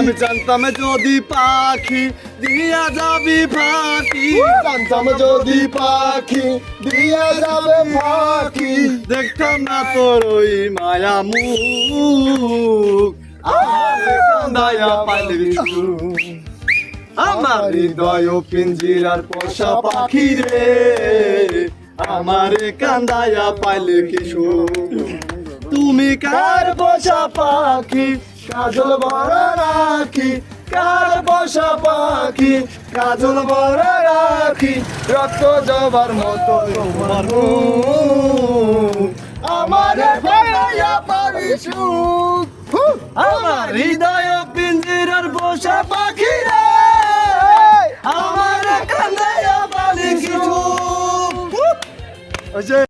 আমি জানতাম যদি পাখি দিয়া যাবি পাখি জানতাম যদি পাখি দিয়া যাবে ফাঁকি। দেখতাম না তোর ওই মায়া মুখ। আমার কান্দায়া পাইলি আমার হৃদয় পিঞ্জিরার পোষা পাখি রে। আমার কান্দায়া পাইলে কিছু তুমি কার পোষা পাখি? কাজল বড় রাখি, কার পোষা পাখি? কাজল বড় রাখি, রক্ত জবার মতো তোমার। আমার পাবি সুখ। আমার হৃদয় পিঞ্জিরার পোষা পাখি রে। আমার